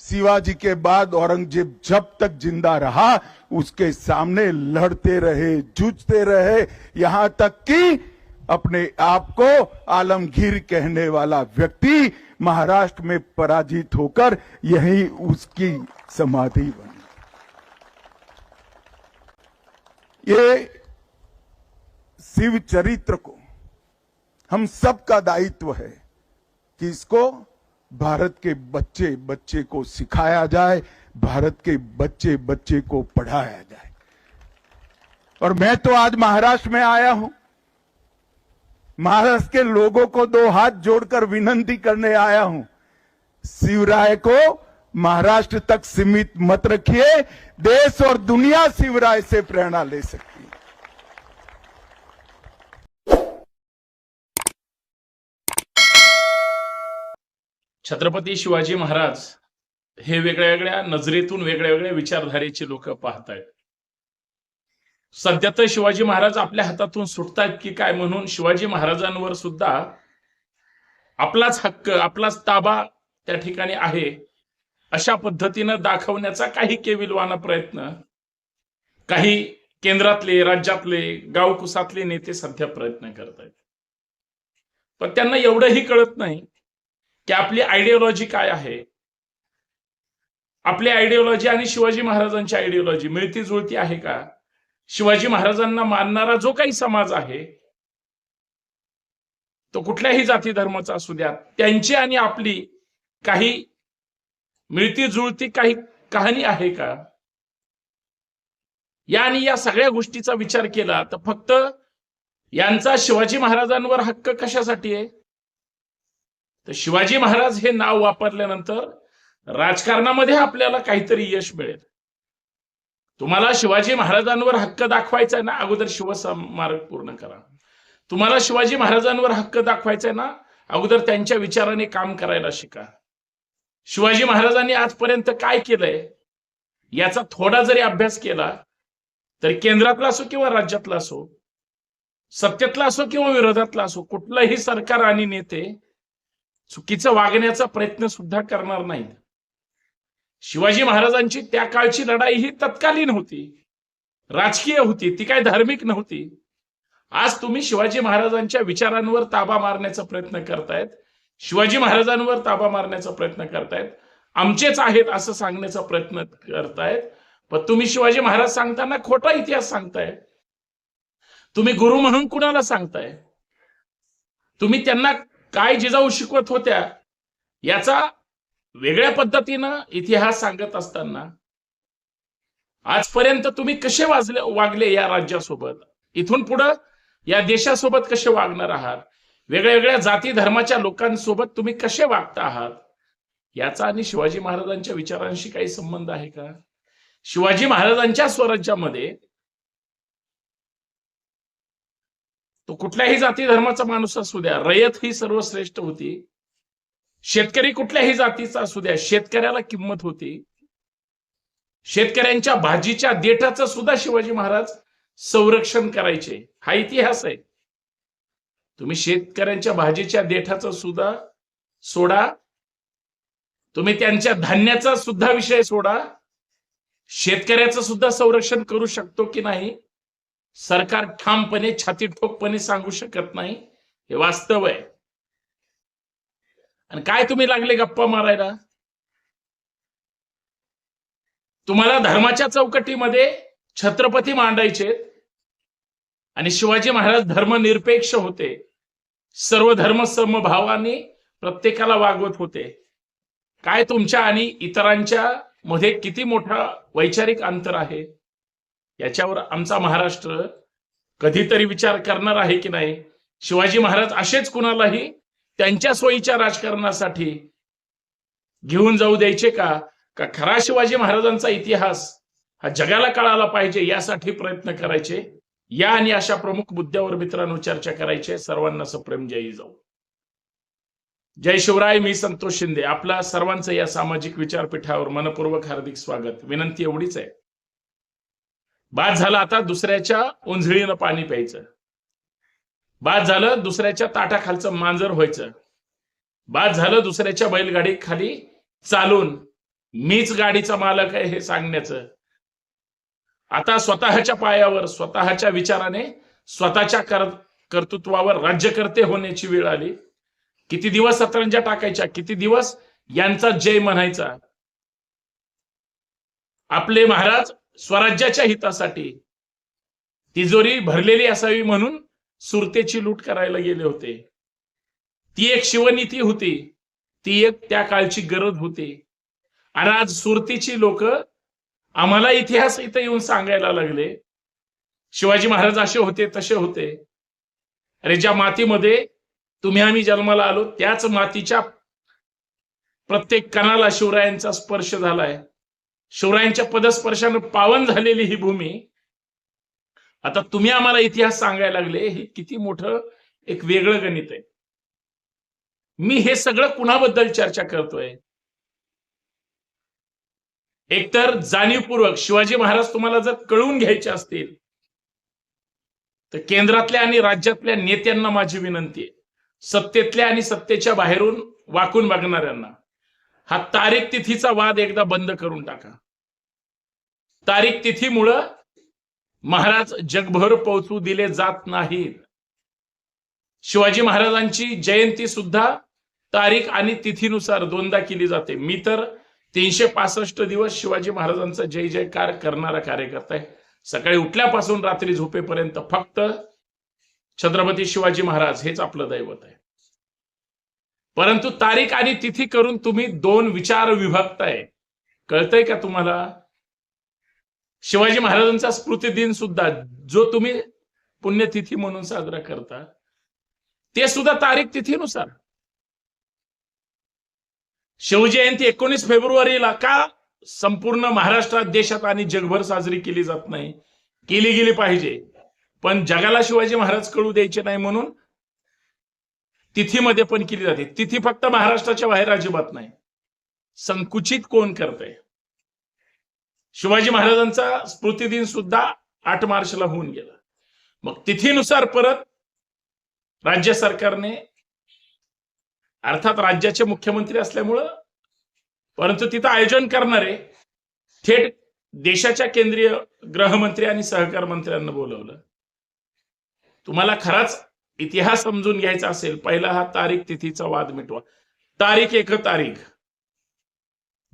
शिवाजी के बाद औरंगज़ेब जब तक ज़िंदा रहा, उसके सामने लड़ते रहे, जूझते रहे, यहाँ तक कि अपने आप को आलमगीर कहने वाला व्यक्ति महाराष्ट्र में पराजित होकर यही उसकी समाधि बनी। ये शिव चरित्र को हम सबका दायित्व है कि इसको भारत के बच्चे बच्चे को सिखाया जाए, भारत के बच्चे बच्चे को पढ़ाया जाए। और मैं तो आज महाराष्ट्र में आया हूँ। महाराष्ट्र के लोगों को दो हाथ जोड़कर विनंती करने आया हूँ। शिवराय को महाराष्ट्र तक सीमित मत रखिए, देश और दुनिया शिवराय से प्रेरणा ले सकती छत्रपती शिवाजी महाराज हे वेगळ्या वेगळ्या नजरेतून वेगळ्या वेगळ्या विचारधारेची लोक पाहत आहेत सध्या तर शिवाजी महाराज आपल्या हातातून सुटतायत की काय म्हणून शिवाजी महाराजांवर सुद्धा आपलाच हक्क आपलाच ताबा त्या ठिकाणी आहे. अशा पद्धतीनं दाखवण्याचा काही केविलवाना प्रयत्न काही केंद्रातले राज्यातले गावकुसातले नेते सध्या प्रयत्न करत आहेत पण त्यांना एवढंही कळत नाही की आपली आयडिओलॉजी काय आहे? आपली आयडिओलॉजी आणि शिवाजी महाराजांची आयडिओलॉजी मिळती जुळती आहे का? शिवाजी महाराजांना मानणारा जो काही समाज आहे तो कुठल्याही जाती धर्माचा असू द्या त्यांची आणि आपली काही मिळती जुळती काही कहाणी आहे का? या आणि या सगळ्या गोष्टीचा विचार केला तर फक्त यांचा शिवाजी महाराजांवर हक्क कशासाठी आहे? तर शिवाजी महाराज हे नाव वापरल्यानंतर राजकारणामध्ये आपल्याला काहीतरी यश मिळेल. तुम्हाला शिवाजी महाराजांवर हक्क दाखवायचा आहे ना अगोदर शिवस्मारक पूर्ण करा. तुम्हाला शिवाजी महाराजांवर हक्क दाखवायचा आहे ना अगोदर त्यांच्या विचाराने काम करायला शिका. शिवाजी महाराजांनी आजपर्यंत काय केलंय? याचा थोडा जरी अभ्यास केला तर केंद्रातला असो किंवा राज्यातला असो सत्तेतला असो किंवा विरोधातला असो कुठलंही सरकार आणि नेते चुकीचं वागण्याचा प्रयत्न सुद्धा करणार नाहीत. शिवाजी महाराजांची त्या काळची लढाई ही तत्कालीन होती. राजकीय होती ती काय धार्मिक नव्हती. आज तुम्ही शिवाजी महाराजांच्या विचारांवर ताबा मारण्याचा प्रयत्न करतायत. शिवाजी महाराजांवर ताबा मारण्याचा प्रयत्न करतायत. आमचेच आहेत असं सांगण्याचा प्रयत्न करतायत. पण तुम्ही शिवाजी महाराज सांगताना खोटा इतिहास सांगताय. तुम्ही गुरु म्हणून कुणाला सांगताय? तुम्ही त्यांना काय जिजाऊ शिकवत होत्या याचा वेगळ्या पद्धतीनं इतिहास सांगत असताना आजपर्यंत तुम्ही कसे वाजले वागले या राज्यासोबत? इथून पुढं या देशासोबत कसे वागणार आहात? वेगळ्या वेगळ्या जाती धर्माच्या लोकांसोबत तुम्ही कसे वागता आहात? याचा आणि शिवाजी महाराजांच्या विचारांशी काही संबंध आहे का? शिवाजी महाराजांच्या स्वराज्यामध्ये तो कुठल्याही जाती धर्माचा माणूस असू द्या रयत ही सर्वश्रेष्ठ होती. शेतकरी कुठल्याही जातीचा असू द्या शेतकऱ्याला किंमत होती. शेतकऱ्यांच्या भाजीच्या देठाचं सुद्धा शिवाजी महाराज संरक्षण करायचे. हा इतिहास आहे. तुम्ही शेतकऱ्यांच्या भाजीच्या देठाचं सुद्धा सोडा. तुम्ही त्यांच्या धान्याचा सुद्धा विषय सोडा. शेतकऱ्याचं सुद्धा संरक्षण करू शकतो की नाही? सरकार ठामपणे छाती ठोकपणे सांगू शकत नाही. हे वास्तव आहे. आणि काय तुम्ही लागले गप्पा मारायला? तुम्हाला धर्माच्या चौकटीमध्ये छत्रपती मांडायचे आणि शिवाजी महाराज धर्मनिरपेक्ष होते. सर्व धर्म समभावाने प्रत्येकाला वागवत होते. काय तुमच्या आणि इतरांच्या मध्ये किती मोठा वैचारिक अंतर आहे? याच्यावर आमचा महाराष्ट्र कधीतरी विचार करणार आहे की नाही? शिवाजी महाराज असेच कुणालाही त्यांच्या सोयीच्या राजकारणासाठी घेऊन जाऊ द्यायचे का? का खरा शिवाजी महाराजांचा इतिहास हा जगाला कळाला पाहिजे यासाठी प्रयत्न करायचे? या आणि अशा प्रमुख मुद्द्यावर मित्रांनो चर्चा करायची. सर्वांना सप्रेम जय जाऊ. जय शिवराय मी संतोष शिंदे. आपला सर्वांचं या सामाजिक विचारपीठावर मनपूर्वक हार्दिक स्वागत. विनंती एवढीच आहे. बाद झालं आता दुसऱ्याच्या उंजळीनं पाणी प्यायचं. बाद झालं दुसऱ्याच्या ताटाखालचं मांजर व्हायचं. बाद झालं दुसऱ्याच्या बैलगाडी खाली चालून मीच गाडीचा मालक आहे हे सांगण्याचं. आता स्वतःच्या पायावर स्वतःच्या विचाराने स्वतःच्या कर कर्तृत्वावर राज्यकर्ते होण्याची वेळ आली. किती दिवस सतरंजा टाकायच्या? किती दिवस यांचा जय म्हणायचा? आपले महाराज स्वराज्याच्या हितासाठी तिजोरी भरलेली असावी म्हणून सुरतेची लूट करायला गेले होते. ती एक शिवनीती होती. ती एक त्या काळची गरज होती. आणि आज सुरतीची लोक आम्हाला इतिहास इथं येऊन सांगायला लागले. शिवाजी महाराज असे होते तसे होते. अरे ज्या मातीमध्ये तुम्ही आम्ही जन्माला आलो त्याच मातीच्या प्रत्येक कणाला शिवरायांचा स्पर्श झालाय. शिवरायांच्या पदस्पर्शानं पावन झालेली ही भूमी. आता तुम्ही आम्हाला इतिहास सांगायला लागले हे किती मोठं एक वेगळं गणित आहे. मी हे सगळं कुणाबद्दल चर्चा करतोय? एकतर जाणीवपूर्वक शिवाजी महाराज तुम्हाला जर कळून घ्यायचे असतील तर केंद्रातल्या आणि राज्यातल्या नेत्यांना माझी विनंती आहे. सत्तेतल्या आणि सत्तेच्या बाहेरून वाकून बघणाऱ्यांना. हा तारीख तिथीचा वाद एकदा बंद करून टाका. तारीख तिथीमुळं महाराज जगभर पोहोचू दिले जात नाहीत. शिवाजी महाराजांची जयंती सुद्धा तारीख आणि तिथीनुसार दोनदा केली जाते. मी तर तीनशे पासष्ट दिवस शिवाजी महाराजांचा जय जयकार करणारा कार्यकर्ता आहे. सकाळी उठल्यापासून रात्री झोपेपर्यंत फक्त छत्रपती शिवाजी महाराज हेच आपलं दैवत आहे. परंतु तारीख आणि तिथी करून तुम्ही दोन विचार विभक्ताय कळतंय का तुम्हाला? शिवाजी महाराजांचा स्मृती दिन सुद्धा जो तुम्ही पुण्यतिथी म्हणून साजरा करता ते सुद्धा तारीख तिथीनुसार. शिवजयंती एकोणीस फेब्रुवारीला का संपूर्ण महाराष्ट्रात देशात आणि जगभर साजरी केली जात नाही? केली गेली पाहिजे. पण जगाला शिवाजी महाराज कळू द्यायचे नाही म्हणून तिथीमध्ये पण केली जाते. तिथी फक्त महाराष्ट्राच्या बाहेर अजिबात नाही. संकुचित कोण करतंय? शिवाजी महाराजांचा स्मृतिदिन सुद्धा आठ मार्चला होऊन गेला. मग तिथीनुसार परत राज्य सरकारने अर्थात राज्याचे मुख्यमंत्री असल्यामुळं परंतु तिथं आयोजन करणारे थेट देशाच्या केंद्रीय गृहमंत्री आणि सहकार मंत्र्यांना बोलवलं. तुम्हाला खराच इतिहास समजून घ्यायचा असेल पहिला हा तारीख तिथीचा वाद मिटवा. तारीख एक तारीख.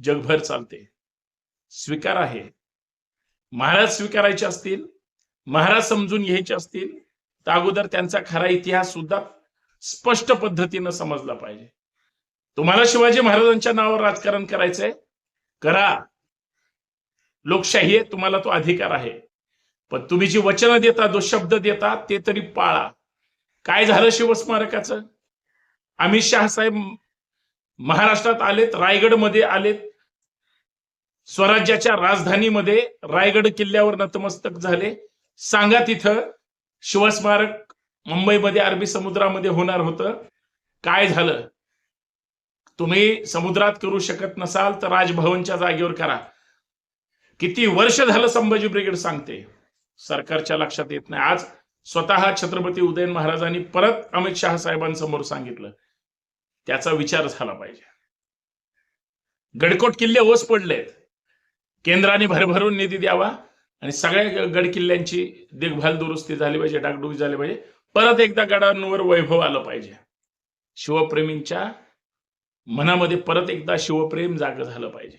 जगभर चालते. स्वीकार आहे. महाराज स्वीकारायचे असतील महाराज समजून घ्यायचे असतील तर अगोदर त्यांचा खरा इतिहास सुद्धा स्पष्ट पद्धतीनं समजला पाहिजे. तुम्हाला शिवाजी महाराजांच्या नावावर राजकारण करायचंय? करा. लोकशाही आहे तुम्हाला तो अधिकार आहे. पण तुम्ही जी वचनं देता जो शब्द देता ते तरी पाळा. काय झालं शिवस्मारकाचं? अमित शहा साहेब महाराष्ट्रात आलेत रायगडमध्ये आलेत. स्वराज्याच्या राजधानीमध्ये रायगड किल्ल्यावर नतमस्तक झाले. सांगा तिथं शिवस्मारक मुंबईमध्ये अरबी समुद्रामध्ये होणार होतं. काय झालं? तुम्ही समुद्रात करू शकत नसाल तर राजभवनच्या जागेवर करा. किती वर्ष झालं संभाजी ब्रिगेड सांगते. सरकारच्या लक्षात येत नाही. आज स्वतः छत्रपती उदयन महाराजांनी परत अमित शहा साहेबांसमोर सांगितलं. त्याचा विचार झाला पाहिजे. गडकोट किल्ले ओस पडलेत केंद्राने भरभरून निधी द्यावा आणि सगळ्या गड किल्ल्यांची देखभाल दुरुस्ती झाली पाहिजे डागडुगी झाली पाहिजे. परत एकदा गडांवर वैभव आलं पाहिजे. शिवप्रेमींच्या मनामध्ये परत एकदा शिवप्रेम जाग झालं पाहिजे.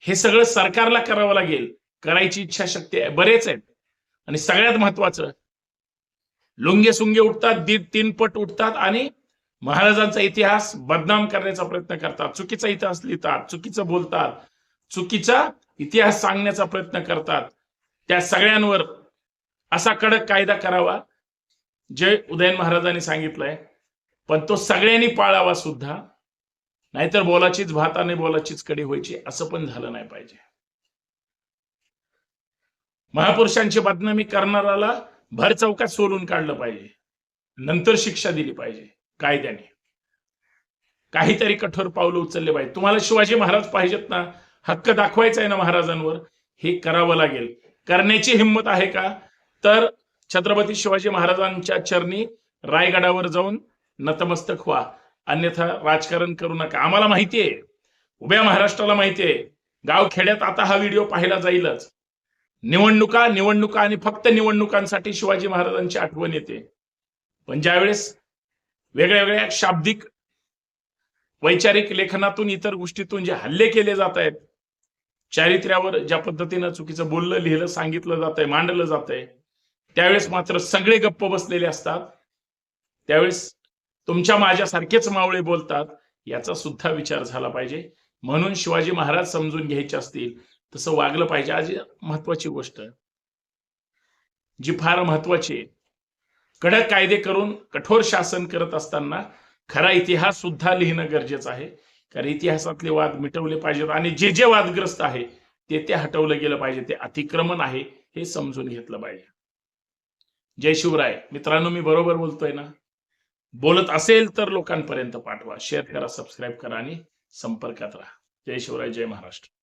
हे सगळं सरकारला करावं लागेल. करायची इच्छा शक्ती आहे. बरेच आहेत. आणि सगळ्यात महत्वाचं लुंगे सुंगे उठतात दीड तीन पट उठतात आणि महाराजांचा इतिहास बदनाम करण्याचा प्रयत्न करतात. चुकीचा इतिहास लिहितात चुकीचं बोलतात चुकीचा इतिहास सांगण्याचा प्रयत्न करतात. त्या सगळ्यांवर असा कडक कायदा करावा जे उदयन महाराजांनी सांगितलंय. पण तो सगळ्यांनी पाळावा सुद्धा नाहीतर बोलाचीच भाताने बोलाचीच कडी व्हायची असं पण झालं नाही पाहिजे. महापुरुषांची बदनामी करणाराला भर चौकात सोलून काढलं पाहिजे. नंतर शिक्षा दिली पाहिजे कायद्याने. काहीतरी कठोर पावलं उचलले पाहिजे. तुम्हाला शिवाजी महाराज पाहिजेत ना? हक्क दाखवायचा आहे ना महाराजांवर? हे करावं लागेल. करण्याची हिंमत आहे का? तर छत्रपती शिवाजी महाराजांच्या चरणी रायगडावर जाऊन नतमस्तक व्हा. अन्यथा राजकारण करू नका. आम्हाला माहितीये उभ्या महाराष्ट्राला माहितीये गाव खेड्यात आता हा व्हिडिओ पाहायला जाईलच. निवडणुका निवडणुका आणि फक्त निवडणुकांसाठी शिवाजी महाराजांची आठवण येते. पण ज्यावेळेस वेगळ्या वेगळ्या शाब्दिक वैचारिक लेखनातून इतर गोष्टीतून जे हल्ले केले जात आहेत चारित्र्यावर ज्या पद्धतीनं चुकीचं बोललं लिहिलं सांगितलं जात आहे मांडलं जात आहे त्यावेळेस मात्र सगळे गप्प बसलेले असतात. त्यावेळेस तुमच्या माझ्यासारखेच मावळे बोलतात याचा सुद्धा विचार झाला पाहिजे. म्हणून शिवाजी महाराज समजून घ्यायचे असतील तसं वागलं पाहिजे. आज महत्वाची गोष्ट. जी फार महत्वाची आहे. कडक कायदे करून कठोर शासन करत असताना खरा इतिहास सुद्धा लिहिणं गरजेचं आहे. कारण इतिहासातले वाद मिटवले पाहिजेत आणि जे जे वादग्रस्त आहे ते ते हटवलं गेलं पाहिजे. ते अतिक्रमण आहे हे समजून घेतलं पाहिजे. जय शिवराय. मित्रांनो मी बरोबर बोलतोय ना? बोलत असेल तर लोकांपर्यंत पाठवा. शेअर करा सबस्क्राईब करा आणि संपर्कात राहा. जय शिवराय जय महाराष्ट्र.